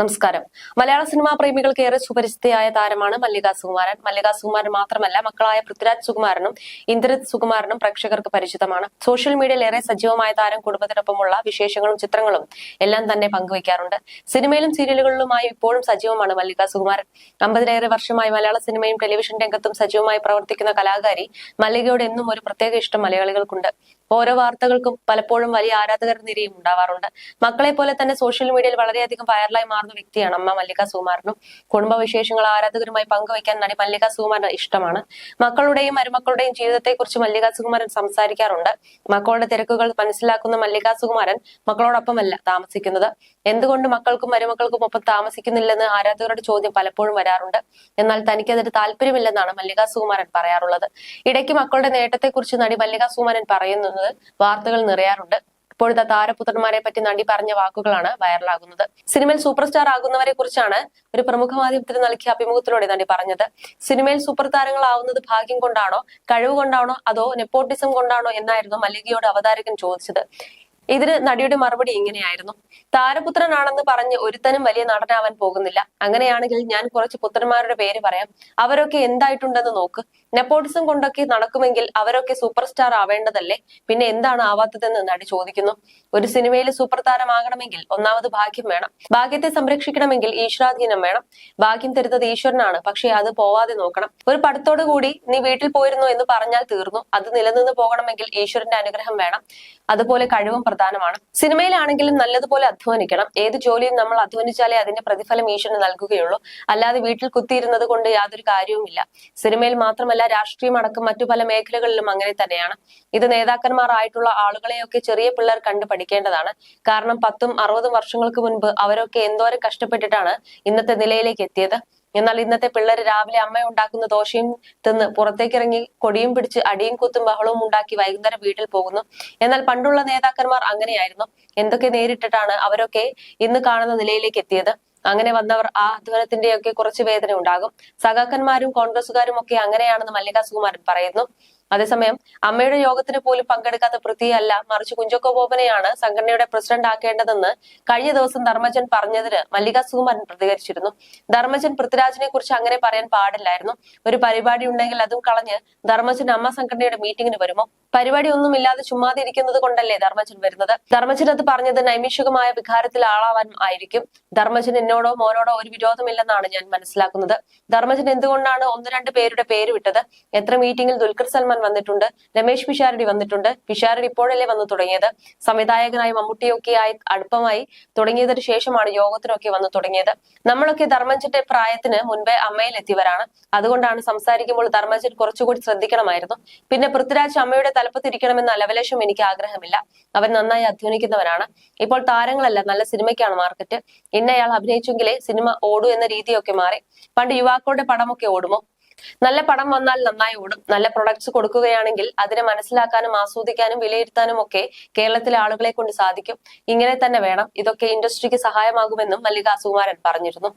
നമസ്കാരം. മലയാള സിനിമാ പ്രേമികൾക്ക് ഏറെ സുപരിചിതയായ താരമാണ് മല്ലിക സുകുമാരൻ. മല്ലിക സുകുമാരൻ മാത്രമല്ല മക്കളായ പൃഥ്വിരാജ് സുകുമാരനും ഇന്ദ്രജിത് സുകുമാരനും പ്രേക്ഷകർക്ക് പരിചിതമാണ്. സോഷ്യൽ മീഡിയയിൽ ഏറെ സജീവമായ താരം കുടുംബത്തിനൊപ്പമുള്ള വിശേഷങ്ങളും ചിത്രങ്ങളും എല്ലാം തന്നെ പങ്കുവയ്ക്കാറുണ്ട്. സിനിമയിലും സീരിയലുകളിലുമായി ഇപ്പോഴും സജീവമാണ് മല്ലിക സുകുമാരൻ. അമ്പതിലേറെ വർഷമായി മലയാള സിനിമയും ടെലിവിഷൻ രംഗത്തും സജീവമായി പ്രവർത്തിക്കുന്ന കലാകാരി മല്ലികയോട് എന്നും ഒരു പ്രത്യേക ഇഷ്ടം മലയാളികൾക്കുണ്ട്. ഓരോ വാർത്തകൾക്കും പലപ്പോഴും വലിയ ആരാധകർ നിരയും ഉണ്ടാവാറുണ്ട്. മക്കളെ പോലെ തന്നെ സോഷ്യൽ മീഡിയയിൽ വളരെയധികം വൈറലായി മാറുന്ന വ്യക്തിയാണ് അമ്മ മല്ലിക സുമാറിനും കുടുംബവിശേഷങ്ങൾ ആരാധകരുമായി പങ്കുവയ്ക്കാൻ നടി മല്ലിക സുകുമാരന് ഇഷ്ടമാണ്. മക്കളുടെയും മരുമക്കളുടെയും ജീവിതത്തെക്കുറിച്ച് മല്ലിക സുകുമാരൻ സംസാരിക്കാറുണ്ട്. മക്കളുടെ തിരക്കുകൾ മനസ്സിലാക്കുന്ന മല്ലിക സുകുമാരൻ മക്കളോടൊപ്പമല്ല താമസിക്കുന്നത്. എന്തുകൊണ്ട് മക്കൾക്കും മരുമക്കൾക്കും ഒപ്പം താമസിക്കുന്നില്ലെന്ന് ആരാധകരുടെ ചോദ്യം പലപ്പോഴും വരാറുണ്ട്. എന്നാൽ തനിക്കതിന് താല്പര്യമില്ലെന്നാണ് മല്ലിക സുകുമാരൻ പറയാറുള്ളത്. ഇടയ്ക്ക് മക്കളുടെ നേട്ടത്തെക്കുറിച്ച് നടി മല്ലിക സുകുമാരൻ പറയുന്നത് വാർത്തകൾ നിറയാറുണ്ട്. ഇപ്പോഴത്തെ താരപുത്രന്മാരെ പറ്റി നടി പറഞ്ഞ വാക്കുകളാണ് വൈറലാകുന്നത്. സിനിമയിൽ സൂപ്പർ സ്റ്റാർ ആകുന്നവരെ കുറിച്ചാണ് ഒരു പ്രമുഖ മാധ്യമത്തിന് നൽകിയ അഭിമുഖത്തിലൂടെ നടി പറഞ്ഞത്. സിനിമയിൽ സൂപ്പർ താരങ്ങളാവുന്നത് ഭാഗ്യം കൊണ്ടാണോ കഴിവ് കൊണ്ടാണോ അതോ നെപ്പോട്ടിസം കൊണ്ടാണോ എന്നായിരുന്നു മല്ലികയോട് അവതാരകൻ ചോദിച്ചത്. ഇതിന് നടിയുടെ മറുപടി ഇങ്ങനെയായിരുന്നു താരപുത്രനാണെന്ന് പറഞ്ഞ് ഒരുത്തനും വലിയ നടനാവാൻ പോകുന്നില്ല. അങ്ങനെയാണെങ്കിൽ ഞാൻ കുറച്ച് പുത്രന്മാരുടെ പേര് പറയാം. അവരൊക്കെ എന്തായിട്ടുണ്ടെന്ന് നോക്ക്. നെപ്പോട്ടിസം കൊണ്ടൊക്കെ നടക്കുമെങ്കിൽ അവരൊക്കെ സൂപ്പർ സ്റ്റാർ ആവേണ്ടതല്ലേ? പിന്നെ എന്താണ് ആവാത്തതെന്ന് നടി ചോദിക്കുന്നു. ഒരു സിനിമയിൽ സൂപ്പർ താരമാകണമെങ്കിൽ ഒന്നാമത് ഭാഗ്യം വേണം. ഭാഗ്യത്തെ സംരക്ഷിക്കണമെങ്കിൽ ഈശ്വരാധീനം വേണം. ഭാഗ്യം തരുന്നത് ഈശ്വരനാണ്. പക്ഷെ അത് പോവാതെ നോക്കണം. ഒരു പടത്തോടു കൂടി നീ വീട്ടിൽ പോയിരുന്നു എന്ന് പറഞ്ഞാൽ തീർന്നു. അത് നിലനിന്ന് പോകണമെങ്കിൽ ഈശ്വരന്റെ അനുഗ്രഹം വേണം. അതുപോലെ കഴിവും പ്രധാനമാണ്. സിനിമയിലാണെങ്കിലും നല്ലതുപോലെ അധ്വാനിക്കണം. ഏത് ജോലിയും നമ്മൾ അധ്വാനിച്ചാലേ അതിന്റെ പ്രതിഫലം ഈശ്വരന് നൽകുകയുള്ളൂ. അല്ലാതെ വീട്ടിൽ കുത്തിയിരുന്നത് കൊണ്ട് യാതൊരു കാര്യവുമില്ല. സിനിമയിൽ മാത്രമല്ല രാഷ്ട്രീയം അടക്കം മറ്റു പല മേഖലകളിലും അങ്ങനെ തന്നെയാണ്. ഇത് നേതാക്കന്മാർ ആയിട്ടുള്ള ആളുകളെയൊക്കെ ചെറിയ പിള്ളേർ കണ്ടു പഠിക്കേണ്ടതാണ്. കാരണം പത്തും അറുപതും വർഷങ്ങൾക്ക് മുൻപ് അവരൊക്കെ എന്തോരം കഷ്ടപ്പെട്ടിട്ടാണ് ഇന്നത്തെ നിലയിലേക്ക് എത്തിയത്. എന്നാൽ ഇന്നത്തെ പിള്ളേർ രാവിലെ അമ്മ ഉണ്ടാക്കുന്ന ദോശയും തിന്ന് പുറത്തേക്കിറങ്ങി കൊടിയും പിടിച്ച് അടിയും കുത്തും ബഹളവും ഉണ്ടാക്കി വൈകുന്നേരം വീട്ടിൽ പോകുന്നു. എന്നാൽ പണ്ടുള്ള നേതാക്കന്മാർ അങ്ങനെയായിരുന്നു. എന്തൊക്കെ നേരിട്ടിട്ടാണ് അവരൊക്കെ ഇന്ന് കാണുന്ന നിലയിലേക്ക് എത്തിയത്? അങ്ങനെ വന്നവർ ആ അധ്വാനത്തിന്റെയൊക്കെ കുറച്ച് വേദന ഉണ്ടാകും. സഖാക്കന്മാരും കോൺഗ്രസുകാരും ഒക്കെ അങ്ങനെയാണെന്ന് മല്ലിക സുകുമാരൻ പറയുന്നു. അതേസമയം അമ്മയുടെ യോഗത്തിന് പോലും പങ്കെടുക്കാത്ത പ്രതിയല്ല മറിച്ച് കുഞ്ചക്കോ ബോബനെയാണ് സംഘടനയുടെ പ്രസിഡന്റ് ആക്കേണ്ടതെന്ന് കഴിഞ്ഞ ദിവസം ധർമ്മജൻ പറഞ്ഞതിന് മല്ലിക സുകുമാരൻ പ്രതികരിച്ചിരുന്നു. ധർമ്മജൻ പൃഥ്വിരാജിനെ കുറിച്ച് അങ്ങനെ പറയാൻ പാടില്ലായിരുന്നു. ഒരു പരിപാടി ഉണ്ടെങ്കിൽ അതും കളഞ്ഞ് ധർമ്മജൻ അമ്മ സംഘടനയുടെ മീറ്റിംഗിന് വരുമോ? പരിപാടി ഒന്നുമില്ലാതെ ചുമ്മാതെ ഇരിക്കുന്നത് കൊണ്ടല്ലേ ധർമ്മജൻ വരുന്നത്? ധർമ്മജൻ അത് പറഞ്ഞത് നൈമിഷികമായ വികാരത്തിൽ ആളാവാൻ ആയിരിക്കും. ധർമ്മജൻ എന്നോടോ മോനോടോ ഒരു വിരോധമില്ലെന്നാണ് ഞാൻ മനസ്സിലാക്കുന്നത്. ധർമ്മജൻ എന്തുകൊണ്ടാണ് ഒന്ന് രണ്ട് പേരുടെ പേര് വിട്ടത്? എത്ര മീറ്റിംഗിൽ ദുൽഖർ സൽമാൻ വന്നിട്ടുണ്ട് രമേശ് പിഷാരടി വന്നിട്ടുണ്ട്. പിഷാരടി ഇപ്പോഴല്ലേ വന്നു തുടങ്ങിയത്? സംവിധായകനായി മമ്മൂട്ടിയൊക്കെയായി അടുപ്പമായി തുടങ്ങിയതിനു ശേഷമാണ് യോഗത്തിനൊക്കെ വന്നു തുടങ്ങിയത്. നമ്മളൊക്കെ ധർമ്മജന്റെ പ്രായത്തിന് മുൻപേ അമ്മയിൽ എത്തിയവരാണ് അതുകൊണ്ടാണ് സംസാരിക്കുമ്പോൾ ധർമ്മജൻ കുറച്ചുകൂടി ശ്രദ്ധിക്കണമായിരുന്നു. പിന്നെ പൃഥ്വിരാജ് അമ്മയുടെ തലപ്പത്തിരിക്കണമെന്ന അലവലേശം എനിക്ക് ആഗ്രഹമില്ല. അവൻ നന്നായി അധ്വാനിക്കുന്നവരാണ് ഇപ്പോൾ താരങ്ങളല്ല നല്ല സിനിമയ്ക്കാണ് മാർക്കറ്റ്. ഇന്നയാൾ അഭിനയിച്ചെങ്കിലേ സിനിമ ഓടൂ എന്ന രീതിയൊക്കെ മാറി. പണ്ട് യുവാക്കളുടെ പടമൊക്കെ ഓടുമോ? നല്ല പടം വന്നാൽ നന്നായി ഓടും. നല്ല പ്രൊഡക്ട്സ് കൊടുക്കുകയാണെങ്കിൽ അതിനെ മനസ്സിലാക്കാനും ആസ്വദിക്കാനും വിലയിരുത്താനും ഒക്കെ കേരളത്തിലെ ആളുകളെ കൊണ്ട് സാധിക്കും. ഇങ്ങനെ തന്നെ വേണം. ഇതൊക്കെ ഇൻഡസ്ട്രിക്ക് സഹായമാകുമെന്നും മല്ലികാ സുകുമാരൻ പറഞ്ഞിരുന്നു.